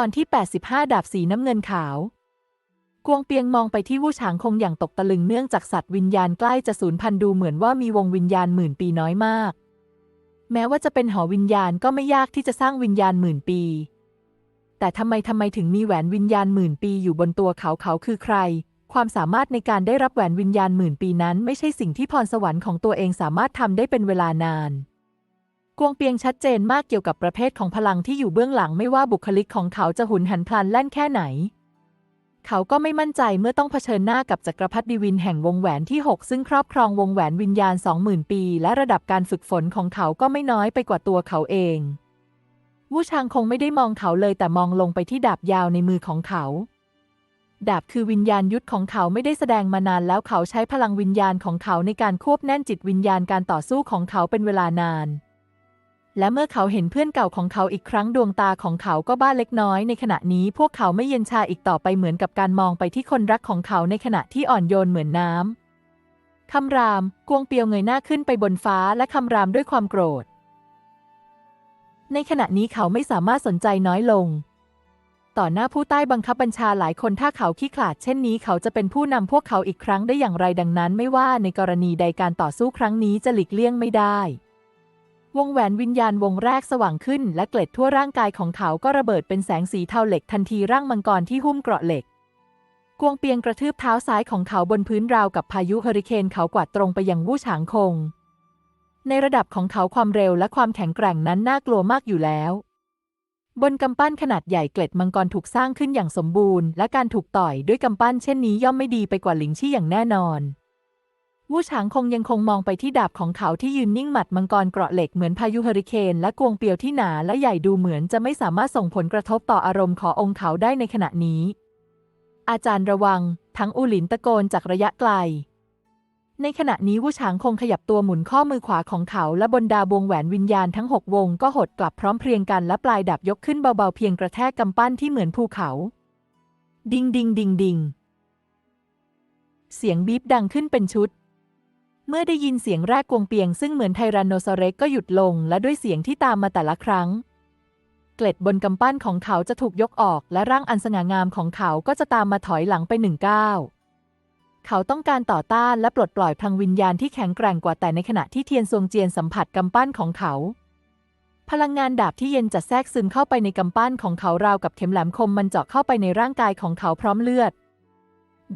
ตอนที่ 85 ดาบสีน้ำเงินขาว กวงเปียงมองไปที่วู่ฉางคงอย่างตกตะลึงเนื่องจากสัตว์วิญญาณใกล้จะสูญพันธุ์ดูเหมือนว่ามีวงวิญญาณหมื่นปีน้อยมาก แม้ว่าจะเป็นหอวิญญาณก็ไม่ยากที่จะสร้างวิญญาณหมื่นปี แต่ทำไมทำไมถึงมีแหวนวิญญาณหมื่นปีอยู่บนตัวเขาเขาคือใคร ความสามารถในการได้รับแหวนวิญญาณหมื่นปีนั้น ไม่ใช่สิ่งที่พรสวรรค์ของตัวเองสามารถทำได้เป็นเวลานาน กวงเปียงชัดเจนมากเกี่ยวกับประเภทของพลังที่อยู่เบื้องหลังไม่ว่าบุคลิกของเขาจะหุนหันพลันแล่นแค่ไหน เขาก็ไม่มั่นใจเมื่อต้องเผชิญหน้ากับจักรพรรดิวินแห่งวงแหวนที่ 6 ซึ่งครอบครองวงแหวนวิญญาณ 20,000 ปี และระดับการฝึกฝนของเขาก็ไม่น้อยไปกว่าตัวเขาเองวูชางคงไม่ได้มองเขาเลยแต่มองลงไปที่ดาบยาวในมือของเขา ดาบคือวิญญาณยุทธของเขาไม่ได้แสดงมานานแล้วเขาใช้พลังวิญญาณของเขาในการควบแน่นจิตวิญญาณการต่อสู้ของเขาเป็นเวลานาน และเมื่อเขาเห็นเพื่อนเก่าของเขาอีกครั้งดวงตาของเขาก็บ้าเล็กน้อย ในขณะนี้พวกเขาไม่เย็นชาอีกต่อไปเหมือนกับการมองไปที่คนรักของเขาในขณะที่อ่อนโยนเหมือนน้ำ คำราม กวงเปียวเงยหน้าขึ้นไปบนฟ้าและคำรามด้วยความโกรธ ในขณะนี้เขาไม่สามารถสนใจน้อยลง ต่อหน้าผู้ใต้บังคับบัญชาหลายคนถ้าเขาขี้ขลาดเช่นนี้เขาจะเป็นผู้นำพวกเขาอีกครั้งได้อย่างไรดังนั้น ไม่ว่าในกรณีใดการต่อสู้ครั้งนี้จะหลีกเลี่ยงไม่ได้ วงแหวนวิญญาณวงแรกสว่างขึ้น และเกล็ดทั่วร่างกายของเขาก็ระเบิดเป็นแสงสีเทาเหล็กทันทีร่างมังกรที่หุ้มเกราะเหล็ก กวงเปียงกระทืบเท้าซ้ายของเขาบนพื้นราวกับพายุเฮอริเคนเขากวาดตรงไปยังวู่ฉางคง ในระดับของเขาความเร็วและความแข็งแกร่งนั้นน่ากลัวมากอยู่แล้ว บนกำปั้นขนาดใหญ่เกล็ดมังกรถูกสร้างขึ้นอย่างสมบูรณ์ และการถูกต่อยด้วยกำปั้นเช่นนี้ย่อมไม่ดีไปกว่าหลิงชี่อย่างแน่นอน วู่ฉางคงยังคงมองไปที่ดาบของเขาที่ยืนนิ่งหมัดมังกรเกราะเหล็กเหมือนพายุเฮอริเคนและกวงเปียวที่หนาและใหญ่ดูเหมือนจะไม่สามารถส่งผลกระทบต่ออารมณ์ขององค์เขาได้ในขณะนี้ อาจารย์ระวัง ทั้งอูหลินตะโกนจากระยะไกล ในขณะนี้วู่ฉางคงขยับตัวหมุนข้อมือขวาของเขาและบนดาวงแหวนวิญญาณทั้งหกวงก็หดกลับพร้อมเพรียงกันและปลายดาบยกขึ้นเบาๆเพียงกระแทกกำปั้นที่เหมือนภูเขา ดิงดิงดิงดิงเสียงบีบดังขึ้นเป็นชุด เมื่อได้ยินเสียงแรกกวงเปียงซึ่งเหมือนไทแรนโนซอเร็กก็หยุดลง และด้วยเสียงที่ตามมาแต่ละครั้ง เกล็ดบนกำปั้นของเขาจะถูกยกออก และร่างอันสง่างามของเขาก็จะตามมาถอยหลังไปหนึ่งก้าวเขาต้องการต่อต้านและปลดปล่อยพลังวิญญาณที่แข็งแกร่งกว่าแต่ในขณะที่เทียนซวงเจียนสัมผัสกำปั้นของเขา พลังงานดาบที่เย็นจะแทรกซึมเข้าไปในกำปั้นของเขาราวกับเข็มแหลมคมมันเจาะเข้าไปในร่างกายของเขาพร้อมเลือด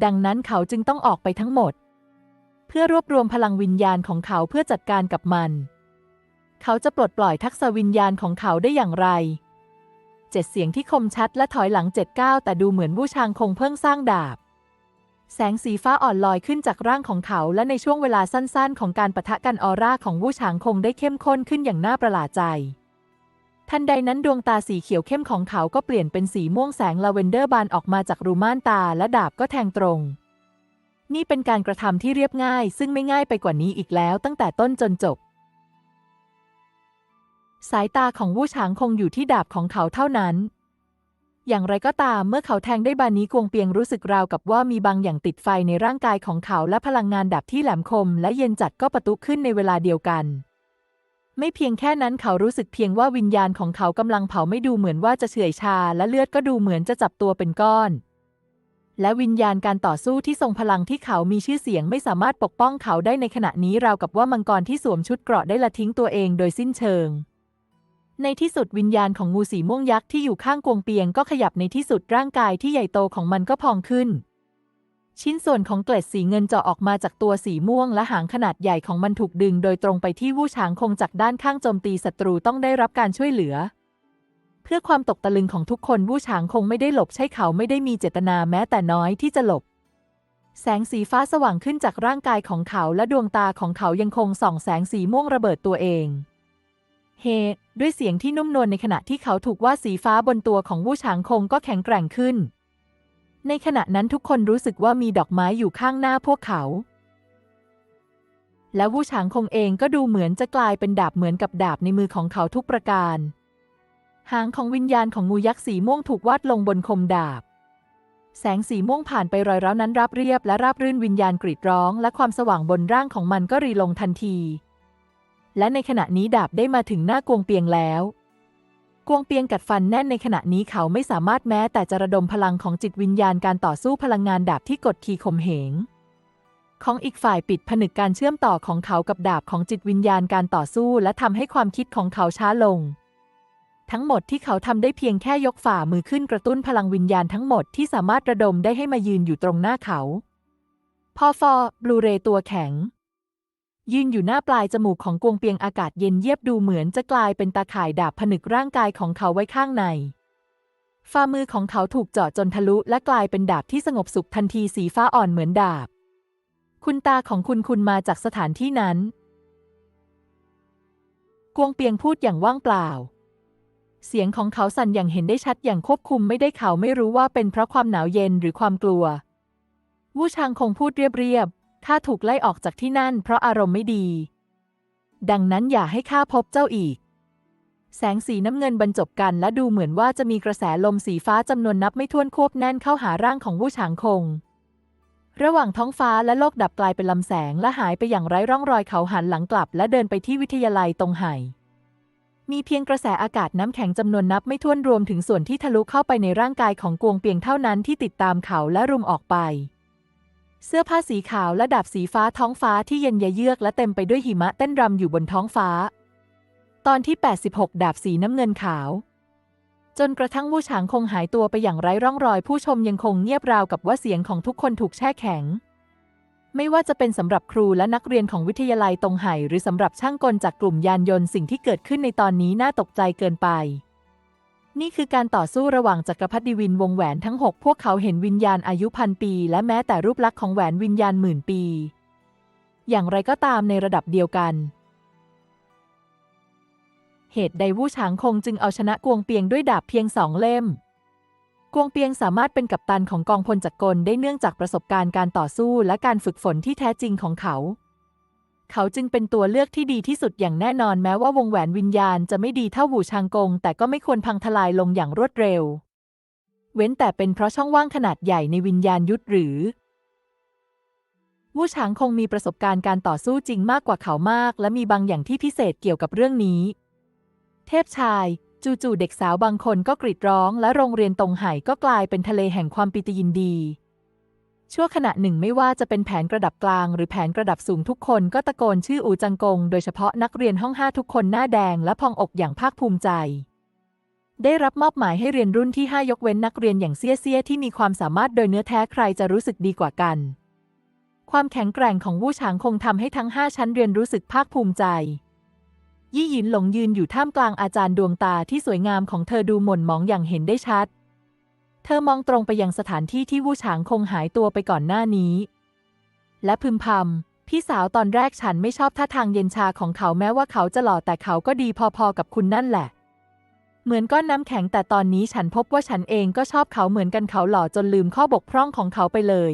ดังนั้นเขาจึงต้องออกไปทั้งหมด เพื่อรวบรวมพลังวิญญาณของเขาเพื่อจัดการกับมัน เขาจะปลดปล่อยทักษะวิญญาณของเขาได้อย่างไรเจ็ดเสียงที่คมชัดและถอยหลังเจ็ดก้าวแต่ดูเหมือนวู้ชางคงเพิ่งสร้างดาบ แสงสีฟ้าอ่อนลอยขึ้นจากร่างของเขาและในช่วงเวลาสั้นๆ ของการปะทะกันออร่าของวู้ชางคงได้เข้มข้นขึ้นอย่างน่าประหลาดใจ ทันใดนั้นดวงตาสีเขียวเข้มของเขาก็เปลี่ยนเป็นสีม่วงแสงลาเวนเดอร์บานออกมาจากรูม่านตาและดาบก็แทงตรง นี่เป็นการกระทำที่เรียบง่าย ซึ่งไม่ง่ายไปกว่านี้อีกแล้วตั้งแต่ต้นจนจบ สายตาของวู้ฉางคงอยู่ที่ดาบของเขาเท่านั้น อย่างไรก็ตามเมื่อเขาแทงได้บานนี้กวงเปียงรู้สึกราวกับว่ามีบางอย่างติดไฟในร่างกายของเขาและพลังงานดาบที่แหลมคม และเย็นจัดก็ประตุขึ้นในเวลาเดียวกันไม่เพียงแค่นั้นเขารู้สึกเพียงว่าวิญญาณของเขากำลังเผาไม่ดูเหมือนว่าจะเฉื่อยชาและเลือดก็ดูเหมือนจะจับตัวเป็นก้อน และวิญญาณการต่อสู้ที่ทรงพลังที่เขามีชื่อเสียงไม่สามารถปกป้องเขาได้ในขณะนี้ราวกับว่ามังกรที่สวมชุดเกราะได้ละทิ้งตัวเองโดยสิ้นเชิง ในที่สุดวิญญาณของงูสีม่วงยักษ์ที่อยู่ข้างกวงเปียงก็ขยับในที่สุดร่างกายที่ใหญ่โตของมันก็พองขึ้น ชิ้นส่วนของเกล็ดสีเงินเจาะออกมาจากตัวสีม่วงและหางขนาดใหญ่ของมันถูกดึง โดยตรงไปที่วู่ฉางคงจากด้านข้างโจมตีศัตรูต้องได้รับการช่วยเหลือ เพื่อความตกตะลึงของทุกคนวู่ฉางคงไม่ได้หลบใช่เขาไม่ได้มีเจตนาแม้แต่น้อยที่จะหลบ แสงสีฟ้าสว่างขึ้นจากร่างกายของเขาและดวงตาของเขายังคงส่องแสงสีม่วงระเบิดตัวเอง เฮด้วยเสียงที่นุ่มนวลในขณะที่เขาถูกว่าสีฟ้าบนตัวของวู่ฉางคงก็แข็งแกร่งขึ้น ในขณะนั้นทุกคนรู้สึกว่ามีดอกไม้อยู่ข้างหน้าพวกเขา และวู่ฉางคงเองก็ดูเหมือนจะกลายเป็นดาบเหมือนกับดาบในมือของเขาทุกประการ หางของวิญญาณของงูยักษ์สีม่วงถูกวาดลงบนคมดาบ แสงสีม่วงผ่านไปรอยร้าวนั้นราบเรียบและราบรื่นวิญญาณกรีดร้อง และความสว่างบนร่างของมันก็รีลงทันที และในขณะนี้ดาบได้มาถึงหน้ากวงเปียงแล้ว กวงเปียงกัดฟันแน่นในขณะนี้เขาไม่สามารถแม้แต่จะระดมพลังของจิตวิญญาณการต่อสู้พลังงานดาบที่กดขี่ข่มเหงของอีกฝ่ายปิดผนึกการเชื่อมต่อของเขากับดาบของจิตวิญญาณการต่อสู้และทำให้ความคิดของเขาช้าลง ทั้งหมดที่เขาทำได้เพียงแค่ยกฝ่ามือขึ้นกระตุ้นพลังวิญญาณทั้งหมดที่สามารถระดมได้ให้มายืนอยู่ตรงหน้าเขา พอฟอ บลูเรตัวแข็ง ยืนอยู่หน้าปลายจมูกของกวงเปียงอากาศเย็นเยียบดูเหมือนจะกลายเป็นตาข่ายดาบผนึกร่างกายของเขาไว้ข้างในฝ่ามือของเขาถูกเจาะจนทะลุและกลายเป็นดาบที่สงบสุขทันทีสีฟ้าอ่อนเหมือนดาบ คุณตาของคุณคุณมาจากสถานที่นั้น กวงเปียงพูดอย่างว่างเปล่า เสียงของเขาสั่นอย่างเห็นได้ชัดอย่างควบคุมไม่ได้เขาไม่รู้ว่าเป็นเพราะความหนาวเย็นหรือความกลัว วู่ชางคงพูดเรียบๆข้าถูกไล่ออกจากที่นั่นเพราะอารมณ์ไม่ดี ดังนั้นอย่าให้ข้าพบเจ้าอีก แสงสีน้ำเงินบรรจบกันและดูเหมือนว่าจะมีกระแสลมสีฟ้าจำนวนนับไม่ถ้วนควบแน่นเข้าหาร่างของวู่ฉางคง ระหว่างท้องฟ้าและโลกดับกลายเป็นลำแสงและหายไปอย่างไร้ร่องรอยเขาหันหลังกลับ และเดินไปที่วิทยาลัยตรงไห่ มีเพียงกระแสอากาศน้ำแข็งจำนวนนับไม่ถ้วนรวมถึงส่วนที่ทะลุเข้าไปในร่างกายของกวงเปียงเท่านั้นที่ติดตามเขาและรุมออกไป เสื้อผ้าสีขาวและดาบสีฟ้าท้องฟ้าที่เย็นเยือกและเต็มไปด้วยหิมะเต้นรำอยู่บนท้องฟ้า ตอนที่ 86 ดาบสีน้ำเงินขาว จนกระทั่งวู่ฉางคงหายตัวไปอย่างไร้ร่องรอยผู้ชมยังคงเงียบราวกับว่าเสียงของทุกคนถูกแช่แข็ง ไม่ว่าจะเป็นสำหรับครูและนักเรียนของวิทยาลัยตรงไห่หรือสำหรับช่างกลจากกลุ่มยานยนต์สิ่งที่เกิดขึ้นในตอนนี้น่าตกใจเกินไป นี่คือการต่อสู้ระหว่างจักรพรรดิวินวงแหวนทั้งหกพวกเขาเห็นวิญญาณอายุพันปี และแม้แต่รูปลักษณ์ของแหวนวิญญาณหมื่นปี อย่างไรก็ตามในระดับเดียวกัน เหตุใดวู่ฉางคงจึงเอาชนะกวงเปียงด้วยดาบเพียงสองเล่ม กวงเปียงสามารถเป็นกัปตันของกองพลจักรกลได้เนื่องจากประสบการณ์การต่อสู้และการฝึกฝนที่แท้จริงของเขา เขาจึงเป็นตัวเลือกที่ดีที่สุดอย่างแน่นอนแม้ว่าวงแหวนวิญญาณจะไม่ดีเท่าหูชางกง แต่ก็ไม่ควรพังทลายลงอย่างรวดเร็ว เว้นแต่เป็นเพราะช่องว่างขนาดใหญ่ในวิญญาณยุทธหรือวู่ฉางคงมีประสบการณ์การต่อสู้จริงมากกว่าเขามาก และมีบางอย่างที่พิเศษเกี่ยวกับเรื่องนี้ เทพชาย จู่ๆเด็กสาวบางคนก็กรีดร้อง และโรงเรียนตรงไห่ก็กลายเป็นทะเลแห่งความปิติยินดี ชั่วขณะหนึ่งไม่ว่าจะเป็นแผนกระดับกลาง หรือแผนกระดับสูงทุกคนก็ตะโกนชื่ออูจังกง โดยเฉพาะนักเรียนห้องห้าทุกคนหน้าแดงและพองอกอย่างภาคภูมิใจ ได้รับมอบหมายให้เรียนรุ่นที่ 5 ยกเว้นนักเรียนอย่างเซี่ยเซี่ยที่มีความสามารถโดยเนื้อแท้ใครจะรู้สึกดีกว่ากัน ความแข็งแกร่งของวู่ฉางคงทำให้ทั้ง 5 ชั้นเรียนรู้สึกภาคภูมิใจ ยี่หยินหลงยืนอยู่ท่ามกลางอาจารย์ดวงตาที่สวยงามของเธอดูหม่นหมองอย่างเห็นได้ชัด เธอมองตรงไปยังสถานที่ที่วู่ฉางคงหายตัวไปก่อนหน้านี้ และพึมพำพี่สาวตอนแรกฉันไม่ชอบท่าทางเย็นชาของเขาแม้ว่าเขาจะหล่อแต่เขาก็ดีพอๆกับคุณนั่นแหละ เหมือนก้อนน้ำแข็งแต่ตอนนี้ฉันพบว่าฉันเองก็ชอบเขาเหมือนกันเขาหล่อจนลืมข้อบกพร่องของเขาไปเลย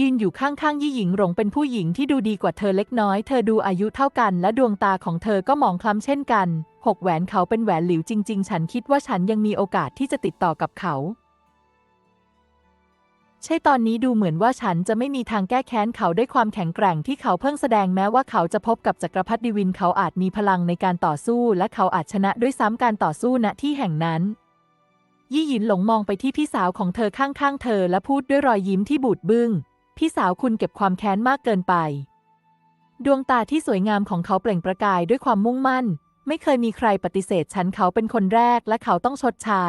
ยืนอยู่ข้างๆยี่หญิงหลงเป็นผู้หญิงที่ดูดีกว่าเธอเล็กน้อย เธอดูอายุเท่ากัน และดวงตาของเธอก็มองคล้ำเช่นกันหกแหวนเขาเป็นแหวนหลิวจริง ๆ ฉันคิดว่าฉันยังมีโอกาสที่จะติดต่อกับเขา ใช่ตอนนี้ดูเหมือนว่าฉันจะไม่มีทางแก้แค้นเขาด้วยความแข็งแกร่งที่เขาเพิ่งแสดงแม้ว่าเขาจะพบกับจักรพรรดิวินเขาอาจมีพลังในการต่อสู้ และเขาอาจชนะด้วยซ้ำการต่อสู้ณที่แห่งนั้นยี่หยินหลงมองไปที่พี่สาวของเธอข้างๆ เธอและพูดด้วยรอยยิ้มที่บูดบึ้ง พี่สาวคุณเก็บความแค้นมากเกินไป ดวงตาที่สวยงามของเขาเปล่งประกายด้วยความมุ่งมั่น ไม่เคยมีใครปฏิเสธฉันเขาเป็นคนแรกและเขาต้องชดใช้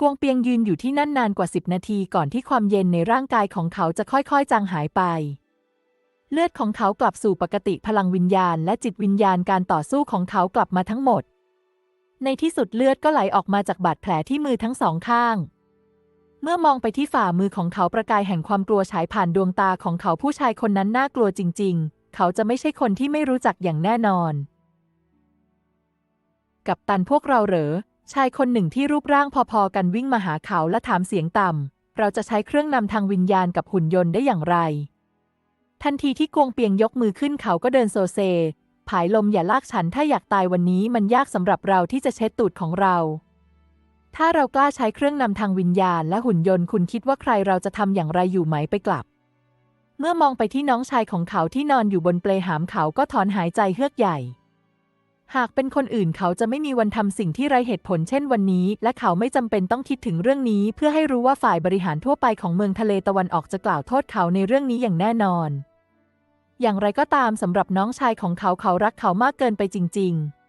กวงเปียงยืนอยู่ที่นั่นนานกว่าสิบนาทีก่อนที่ความเย็นในร่างกายของเขาจะค่อยๆ จางหายไป เลือดของเขากลับสู่ปกติพลังวิญญาณ และจิตวิญญาณการต่อสู้ของเขากลับมาทั้งหมด ในที่สุดเลือดก็ไหลออกมาจากบาดแผลที่มือทั้งสองข้าง เมื่อมองไปที่ฝ่ามือของเขาประกายแห่งความกลัวฉายผ่านดวงตาของเขาผู้ชายคนนั้นน่ากลัวจริง ๆ เขาจะไม่ใช่คนที่ไม่รู้จักอย่างแน่นอน กับตันพวกเราเหรอ ชายคนหนึ่งที่รูปร่างพอๆกันวิ่งมาหาเขาและถามเสียงต่ำ เราจะใช้เครื่องนำทางวิญญาณกับหุ่นยนต์ได้อย่างไร ทันทีที่กวงเปียงยกมือขึ้นเขาก็เดินโซเซ ผายลมอย่าลากฉันถ้าอยากตายวันนี้มันยากสำหรับเราที่จะเช็ดตูดของเรา ถ้าเรากล้าใช้เครื่องนำทางวิญญาณและหุ่นยนต์คุณคิดว่าใครเราจะทำอย่างไรอยู่ไหมไปกลับ เมื่อมองไปที่น้องชายของเขาที่นอนอยู่บนเปลหามเขาก็ถอนหายใจเฮือกใหญ่ หากเป็นคนอื่นเขาจะไม่มีวันทำสิ่งที่ไรเหตุผลเช่นวันนี้ และเขาไม่จำเป็นต้องคิดถึงเรื่องนี้ เพื่อให้รู้ว่าฝ่ายบริหารทั่วไปของเมืองทะเลตะวันออกจะกล่าวโทษเขาในเรื่องนี้อย่างแน่นอน อย่างไรก็ตามสำหรับน้องชายของเขาเขารักเขามากเกินไปจริง ๆ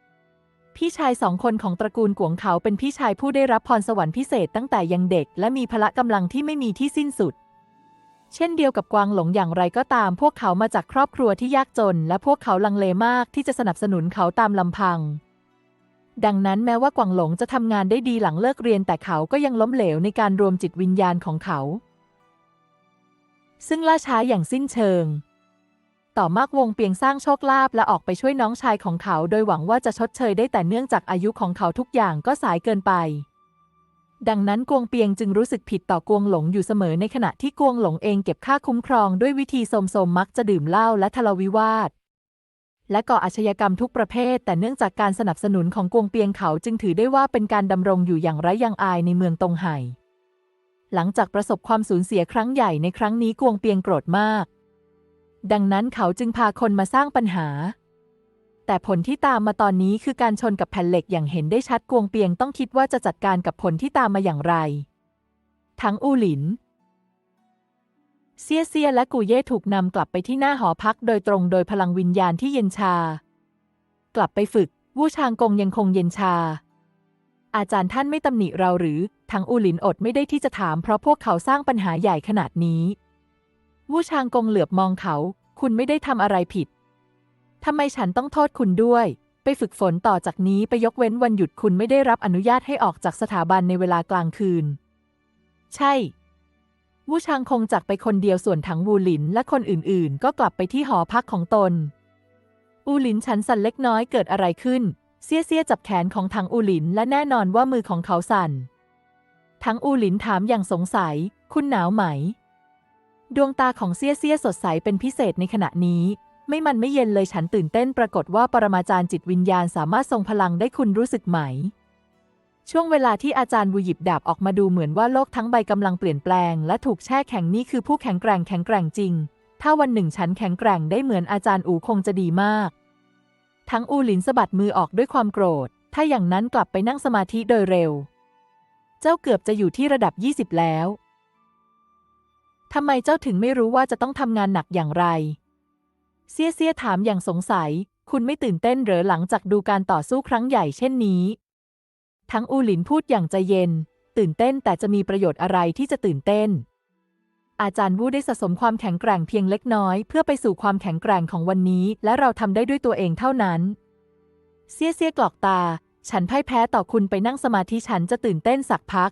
พี่ชายสองคนของตระกูลกวงเขาเป็นพี่ชายผู้ได้รับพรสวรรค์พิเศษตั้งแต่ยังเด็ก และมีพละกำลังที่ไม่มีที่สิ้นสุด เช่นเดียวกับกวางหลงอย่างไรก็ตาม พวกเขามาจากครอบครัวที่ยากจน และพวกเขาลังเลมากที่จะสนับสนุนเขาตามลำพัง ดังนั้นแม้ว่ากวางหลงจะทำงานได้ดีหลังเลิกเรียนแต่เขาก็ยังล้มเหลวในการรวมจิตวิญญาณของเขา ซึ่งล่าช้าอย่างสิ้นเชิง ต่อมากวงเปียงสร้างโชคลาภและออกไปช่วยน้องชายของเขาโดยหวังว่าจะชดเชยได้แต่เนื่องจากอายุของเขาทุกอย่างก็สายเกินไป ดังนั้นกวงเปียงจึงรู้สึกผิดต่อกวงหลงอยู่เสมอในขณะที่กวงหลงเองเก็บค่าคุ้มครองด้วยวิธีโสมๆมักจะดื่มเหล้าและทะเลาวิวาทและก่ออาชญากรรมทุกประเภท แต่เนื่องจากการสนับสนุนของกวงเปียงเขาจึงถือได้ว่าเป็นการดำรงอยู่อย่างไร้ยังอายในเมืองตงไห่ หลังจากประสบความสูญเสียครั้งใหญ่ในครั้งนี้กวงเปียงโกรธมาก ดังนั้นเขาจึงพาคนมาสร้างปัญหา แต่ผลที่ตามมาตอนนี้คือการชนกับแผ่นเหล็กอย่างเห็นได้ชัดกวงเปียงต้องคิดว่าจะจัดการกับผลที่ตามมาอย่างไร ทั้งอูหลิน เซียเซียและกูเย่ถูกนำกลับไปที่หน้าหอพักโดยตรงโดยพลังวิญญาณที่เย็นชา กลับไปฝึก วู่ชางกงยังคงเย็นชา อาจารย์ท่านไม่ตำหนิเราหรือ ทั้งอูหลินอดไม่ได้ที่จะถามเพราะพวกเขาสร้างปัญหาใหญ่ขนาดนี้ วู่ชางกงเหลือบมองเขา คุณไม่ได้ทำอะไรผิด ทำไมฉันต้องโทษคุณด้วย ไปฝึกฝนต่อจากนี้ไปยกเว้นวันหยุดคุณไม่ได้รับอนุญาตให้ออกจากสถาบันในเวลากลางคืน ใช่ วูชางคงจากไปคนเดียวส่วนถังวูหลินและคนอื่นๆ ก็กลับไปที่หอพักของตน อูหลินฉันสั่นเล็กน้อยเกิดอะไรขึ้นเซี่ยเซี่ยจับแขนของถังอูหลินและแน่นอนว่ามือของเขาสั่นทั้งอูหลินถามอย่างสงสัย คุณหนาวไหม ดวงตาของเซี่ยเซี่ยสดใสเป็นพิเศษในขณะนี้ ไม่มันไม่เย็นเลยฉันตื่นเต้นปรากฏว่าปรมาจารย์จิตวิญญาณสามารถทรงพลังได้คุณรู้สึกไหม ช่วงเวลาที่อาจารย์วูหยิบดาบออกมาดูเหมือนว่าโลกทั้งใบกำลังเปลี่ยนแปลง และถูกแช่แข็งนี่คือผู้แข็งแกร่งแข็งแกร่งจริง ถ้าวันหนึ่งฉันแข็งแกร่งได้เหมือนอาจารย์อูคงจะดีมาก ทั้งอูหลินสะบัดมือออกด้วยความโกรธ ถ้าอย่างนั้นกลับไปนั่งสมาธิโดยเร็ว เจ้าเกือบจะอยู่ที่ระดับ 20 แล้ว ทำไมเจ้าถึงไม่รู้ว่าจะต้องทำงานหนักอย่างไร เซียเซียถามอย่างสงสัย คุณไม่ตื่นเต้นเหรอหลังจากดูการต่อสู้ครั้งใหญ่เช่นนี้ ทั้งอูหลินพูดอย่างใจเย็น ตื่นเต้นแต่จะมีประโยชน์อะไรที่จะตื่นเต้น อาจารย์วูได้สะสมความแข็งแกร่งเพียงเล็กน้อย เพื่อไปสู่ความแข็งแกร่งของวันนี้ และเราทำได้ด้วยตัวเองเท่านั้น เซียเซียกรอกตา ฉันพ่ายแพ้ต่อคุณไปนั่งสมาธิฉันจะตื่นเต้นสักพัก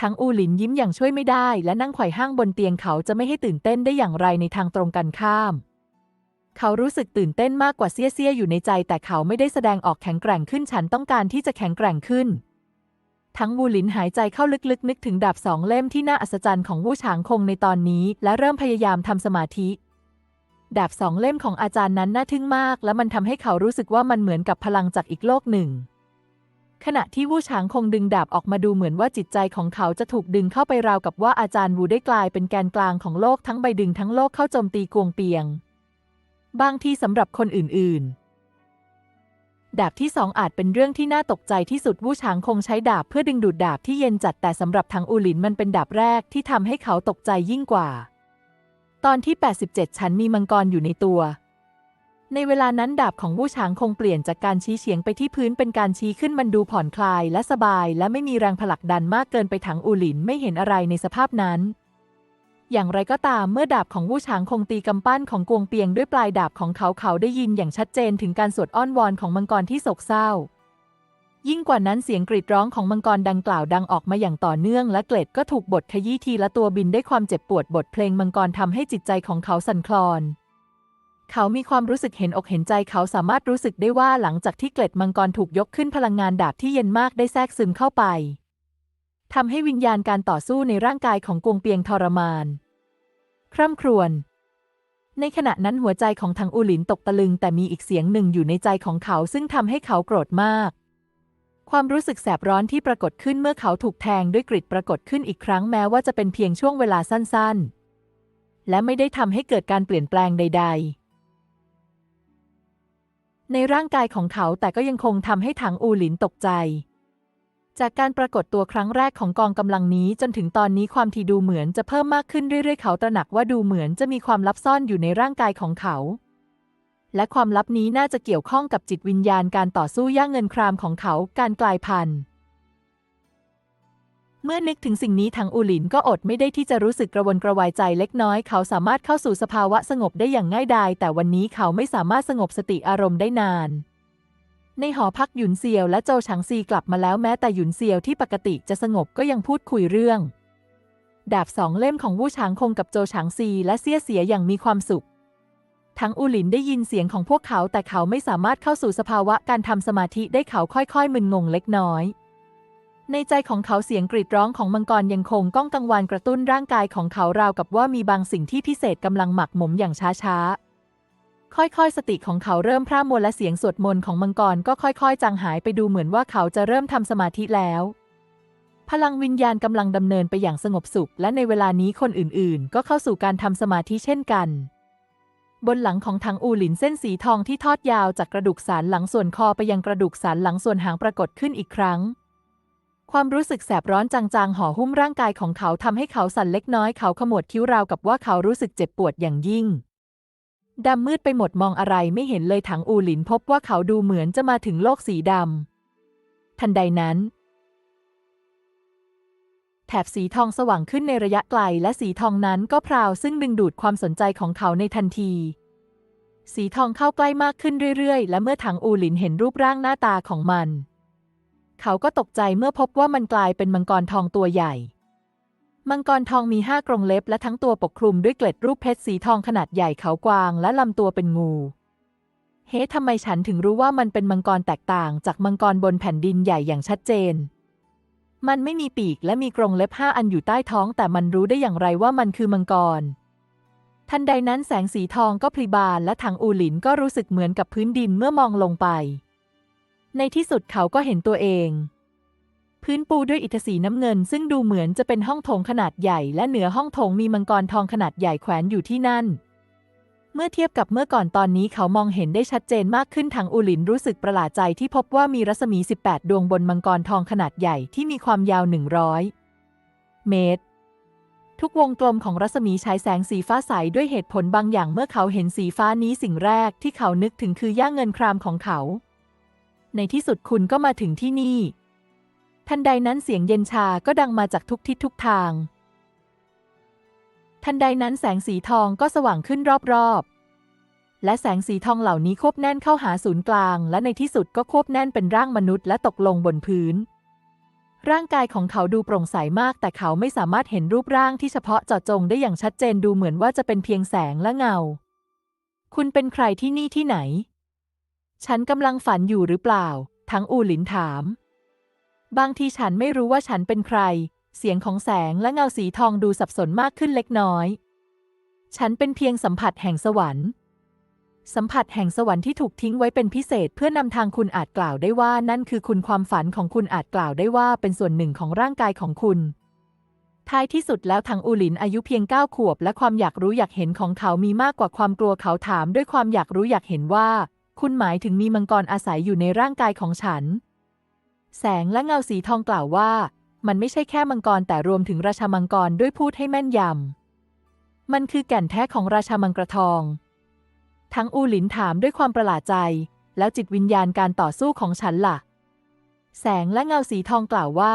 ทั้งอูหลินยิ้มอย่างช่วยไม่ได้ และนั่งไขว่ห้างบนเตียงเขาจะไม่ให้ตื่นเต้นได้อย่างไรในทางตรงกันข้าม เขารู้สึกตื่นเต้นมากกว่าเซี่ยเซี่ยอยู่ในใจ แต่เขาไม่ได้แสดงออกแข็งแกร่งขึ้นฉันต้องการที่จะแข็งแกร่งขึ้น ทั้งวูหลินหายใจเข้าลึกๆ นึกถึงดาบสองเล่มที่น่าอัศจรรย์ของวูฉางคงในตอนนี้ และเริ่มพยายามทำสมาธิดาบสองเล่มของอาจารย์นั้นน่าทึ่งมาก และมันทำให้เขารู้สึกว่ามันเหมือนกับพลังจากอีกโลกหนึ่ง ขณะที่วูฉางคงดึงดาบออกมาดูเหมือนว่าจิตใจของเขาจะถูกดึงเข้าไปราวกับว่าอาจารย์วูได้กลายเป็นแกนกลางของโลกทั้งใบดึงทั้งโลกเข้าโจมตีกวงเปียง บางที่สำหรับคนอื่น ๆ ดาบที่สองอาจเป็นเรื่องที่น่าตกใจที่สุดวู้ฉางคงใช้ดาบเพื่อดึงดูดดาบที่เย็นจัดแต่สำหรับทางอูหลินมันเป็นดาบแรกที่ทำให้เขาตกใจยิ่งกว่า ตอนที่ 87 ฉันมีมังกรอยู่ในตัว ในเวลานั้นดาบของวู้ฉางคงเปลี่ยนจากการชี้เฉียงไปที่พื้นเป็นการชี้ขึ้นมันดูผ่อนคลายและสบาย และไม่มีแรงผลักดันมากเกินไปถังอูหลินไม่เห็นอะไรในสภาพนั้นอย่างไรก็ตามเมื่อดาบของวู่ฉางคงตีกำปั้นของกวงเปียงด้วยปลายดาบของเขาเขาได้ยินอย่างชัดเจนถึงการสวดอ้อนวอนของมังกรที่โศกเศร้า ยิ่งกว่านั้นเสียงกรีดร้องของมังกรดังกล่าวดังออกมาอย่างต่อเนื่อง และเกล็ดก็ถูกบดขยี้ทีละตัวบินด้วยความเจ็บปวดบทเพลงมังกรทำให้จิตใจของเขาสั่นคลอน เขามีความรู้สึกเห็นอกเห็นใจเขาสามารถรู้สึกได้ว่าหลังจากที่เกล็ดมังกรถูกยกขึ้นพลังงานดาบที่เย็นมากได้แทรกซึมเข้าไปทำให้วิญญาณการต่อสู้ในร่างกายของกวงเปียงทรมาน คร่ำครวญในขณะนั้นหัวใจของทางอูหลินตกตะลึง แต่มีอีกเสียงหนึ่งอยู่ในใจของเขาซึ่งทำให้เขาโกรธมาก ความรู้สึกแสบร้อนที่ปรากฏขึ้นเมื่อเขาถูกแทงด้วยกริดปรากฏขึ้นอีกครั้งแม้ว่าจะเป็นเพียงช่วงเวลาสั้นๆ และไม่ได้ทำให้เกิดการเปลี่ยนแปลงใด ๆ ในร่างกายของเขาแต่ก็ยังคงทำให้ถังอูหลินตกใจ จากการปรากฏตัวครั้งแรกของกองกำลังนี้จนถึงตอนนี้ความที่ดูเหมือนจะเพิ่มมากขึ้นเรื่อยๆ เขาตระหนักว่าดูเหมือนจะมีความลับซ่อนอยู่ในร่างกายของเขา และความลับนี้น่าจะเกี่ยวข้องกับจิตวิญญาณการต่อสู้ย่างเงินครามของเขาการกลายพันธุ์ เมื่อนึกถึงสิ่งนี้ทางอูหลินก็อดไม่ได้ที่จะรู้สึกกระวนกระวายใจเล็กน้อย เขาสามารถเข้าสู่สภาวะสงบได้อย่างง่ายดาย แต่วันนี้เขาไม่สามารถสงบสติอารมณ์ได้นาน ในหอพักหยุนเซียวและโจฉางซีกลับมาแล้วแม้แต่หยุนเซียวที่ปกติจะสงบก็ยังพูดคุยเรื่อง ดาบสองเล่มของวู่ฉางคงกับโจฉางซีและเสียเสียอย่างมีความสุข ทั้งอูหลินได้ยินเสียงของพวกเขาแต่เขาไม่สามารถเข้าสู่สภาวะการทำสมาธิได้เขาค่อยๆมึนงงเล็กน้อย ในใจของเขาเสียงกรีดร้องของมังกรยังคงก้องกังวานกระตุ้นร่างกายของเขาราวกับว่ามีบางสิ่งที่พิเศษกำลังหมักหมมอย่างช้าๆ ค่อยๆ สติของเขาเริ่มพร่ำมนและเสียงสวดมนต์ของมังกรก็ค่อยๆ จางหายไปดูเหมือนว่าเขาจะเริ่มทำสมาธิแล้ว พลังวิญญาณกำลังดำเนินไปอย่างสงบสุข และในเวลานี้คนอื่นๆ ก็เข้าสู่การทำสมาธิเช่นกันบนหลังของทางอูหลินเส้นสีทองที่ทอดยาวจากกระดูกสันหลังส่วนคอไปยังกระดูกสันหลังส่วนหางปรากฏขึ้นอีกครั้ง ความรู้สึกแสบร้อนจางๆห่อหุ้มร่างกายของเขาทำให้เขาสั่นเล็กน้อยเขาขมวดคิ้วราวกับว่าเขารู้สึกเจ็บปวดอย่างยิ่งดำมืดไปหมดมองอะไรไม่เห็นเลยถังอูหลินพบว่าเขาดูเหมือนจะมาถึงโลกสีดำทันใดนั้น แถบสีทองสว่างขึ้นในระยะไกลและสีทองนั้นก็พราวซึ่งดึงดูดความสนใจของเขาในทันที สีทองเข้าใกล้มากขึ้นเรื่อยๆ และเมื่อถังอูหลินเห็นรูปร่างหน้าตาของมัน เขาก็ตกใจเมื่อพบว่ามันกลายเป็นมังกรทองตัวใหญ่ มังกรทองมีห้ากรงเล็บและทั้งตัวปกคลุมด้วยเกล็ดรูปเพชรสีทองขนาดใหญ่เขากวางและลำตัวเป็นงู เฮ้ทำไมฉันถึงรู้ว่ามันเป็นมังกรแตกต่างจากมังกรบนแผ่นดินใหญ่อย่างชัดเจน มันไม่มีปีกและมีกรงเล็บห้าอันอยู่ใต้ท้อง แต่มันรู้ได้อย่างไรว่ามันคือมังกร ทันใดนั้นแสงสีทองก็พลีบานและทางอูหลินก็รู้สึกเหมือนกับพื้นดินเมื่อมองลงไป ในที่สุดเขาก็เห็นตัวเอง พื้นปูด้วยอิฐสีน้ำเงิน ซึ่งดูเหมือนจะเป็นห้องโถงขนาดใหญ่ และเหนือห้องโถงมีมังกรทองขนาดใหญ่แขวนอยู่ที่นั่น เมื่อเทียบกับเมื่อก่อนตอนนี้เขามองเห็นได้ชัดเจนมากขึ้นทางอูหลินรู้สึกประหลาดใจที่พบว่ามีรัศมี 18 ดวงบนมังกรทองขนาดใหญ่ที่มีความยาว 100 เมตรทุกวงกลมของรัศมีฉายแสงสีฟ้าใสด้วยเหตุผลบางอย่างเมื่อเขาเห็นสีฟ้านี้สิ่งแรกที่เขานึกถึงคือย่างเงินครามของเขา ในที่สุดคุณก็มาถึงที่นี่ ทันใดนั้นเสียงเย็นชาก็ดังมาจากทุกทิศทุกทาง ทันใดนั้นแสงสีทองก็สว่างขึ้นรอบๆ และแสงสีทองเหล่านี้ควบแน่นเข้าหาศูนย์กลาง และในที่สุดก็ควบแน่นเป็นร่างมนุษย์และตกลงบนพื้น ร่างกายของเขาดูโปร่งใสมาก แต่เขาไม่สามารถเห็นรูปร่างที่เฉพาะเจาะจงได้อย่างชัดเจนดูเหมือนว่าจะเป็นเพียงแสงและเงา คุณเป็นใครที่นี่ที่ไหน ฉันกำลังฝันอยู่หรือเปล่า ทั้งอูหลินถาม บางทีฉันไม่รู้ว่าฉันเป็นใคร เสียงของแสงและเงาสีทองดูสับสนมากขึ้นเล็กน้อย ฉันเป็นเพียงสัมผัสแห่งสวรรค์ สัมผัสแห่งสวรรค์ที่ถูกทิ้งไว้เป็นพิเศษเพื่อนำทางคุณอาจกล่าวได้ว่านั่นคือคุณความฝันของคุณอาจกล่าวได้ว่าเป็นส่วนหนึ่งของร่างกายของคุณท้ายที่สุดแล้วทางอูหลินอายุเพียงเก้าขวบ และความอยากรู้อยากเห็นของเขามีมากกว่าความกลัวเขาถามด้วยความอยากรู้อยากเห็นว่า คุณหมายถึงมีมังกรอาศัยอยู่ในร่างกายของฉัน แสงและเงาสีทองกล่าวว่า มันไม่ใช่แค่มังกรแต่รวมถึงราชามังกรด้วยพูดให้แม่นยำ มันคือแก่นแท้ของราชามังกรทอง ทั้งอูหลินถามด้วยความประหลาดใจ แล้วจิตวิญญาณการต่อสู้ของฉันล่ะ แสงและเงาสีทองกล่าวว่า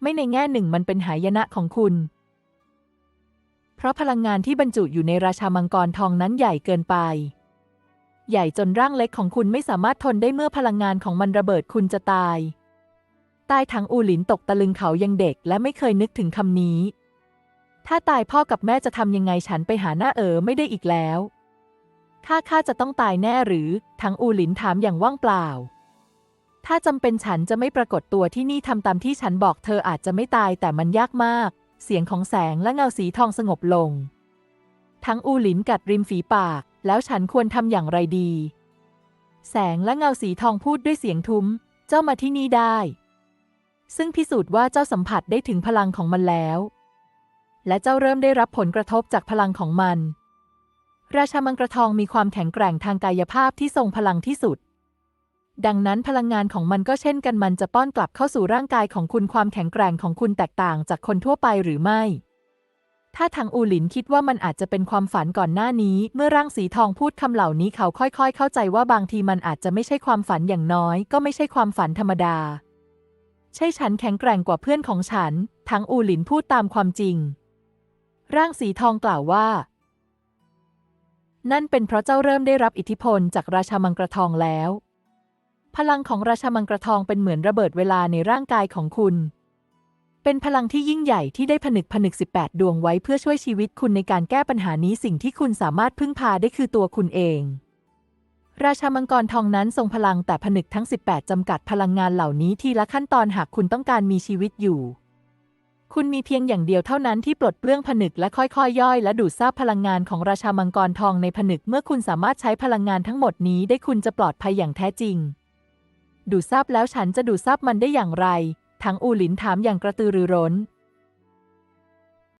ไม่ในแง่หนึ่งมันเป็นหายนะของคุณ เพราะพลังงานที่บรรจุอยู่ในราชามังกรทองนั้นใหญ่เกินไป ใหญ่จนร่างเล็กของคุณไม่สามารถทนได้เมื่อพลังงานของมันระเบิดคุณจะตาย ตายทั้งอูหลินตกตะลึงเขายังเด็กและไม่เคยนึกถึงคำนี้ ถ้าตายพ่อกับแม่จะทำยังไงฉันไปหาหน้าเอ๋อไม่ได้อีกแล้ว ข้าข้าจะต้องตายแน่หรือทั้งอูหลินถามอย่างว่างเปล่า ถ้าจำเป็นฉันจะไม่ปรากฏตัวที่นี่ทำตามที่ฉันบอกเธออาจจะไม่ตายแต่มันยากมาก เสียงของแสงและเงาสีทองสงบลง ทั้งอูหลินกัดริมฝีปาก แล้วฉันควรทำอย่างไรดี แสงและเงาสีทองพูดด้วยเสียงทุ้ม เจ้ามาที่นี่ได้ ซึ่งพิสูจน์ว่าเจ้าสัมผัสได้ถึงพลังของมันแล้ว และเจ้าเริ่มได้รับผลกระทบจากพลังของมัน ราชามังกรทองมีความแข็งแกร่งทางกายภาพที่ทรงพลังที่สุด ดังนั้นพลังงานของมันก็เช่นกันมันจะป้อนกลับเข้าสู่ร่างกายของคุณความแข็งแกร่งของคุณแตกต่างจากคนทั่วไปหรือไม่ ถ้าทางอูหลินคิดว่ามันอาจจะเป็นความฝันก่อนหน้านี้ เมื่อร่างสีทองพูดคำเหล่านี้เขาค่อยๆ เข้าใจว่าบางทีมันอาจจะไม่ใช่ความฝันอย่างน้อย ก็ไม่ใช่ความฝันธรรมดา ใช่ฉันแข็งแกร่งกว่าเพื่อนของฉันทางอูหลินพูดตามความจริง ร่างสีทองกล่าวว่า นั่นเป็นเพราะเจ้าเริ่มได้รับอิทธิพลจากราชามังกรทองแล้ว พลังของราชามังกรทองเป็นเหมือนระเบิดเวลาในร่างกายของคุณ เป็นพลังที่ยิ่งใหญ่ที่ได้ผนึกผนึก 18 ดวงไว้เพื่อช่วยชีวิตคุณในการแก้ปัญหานี้สิ่งที่คุณสามารถพึ่งพาได้คือตัวคุณเอง ราชามังกรทองนั้นทรงพลังแต่ผนึกทั้ง 18 จำกัดพลังงานเหล่านี้ทีละขั้นตอนหากคุณต้องการมีชีวิตอยู่ คุณมีเพียงอย่างเดียวเท่านั้นที่ปลดเปลื้องผนึกและค่อยๆย่อย และดูดซาบพลังงานของราชามังกรทองในผนึกเมื่อคุณสามารถใช้พลังงานทั้งหมดนี้ได้คุณจะปลอดภัยอย่างแท้จริง ดูดซับแล้วฉันจะดูดซับมันได้อย่างไร ทั้งอูหลินถามอย่างกระตือรือร้น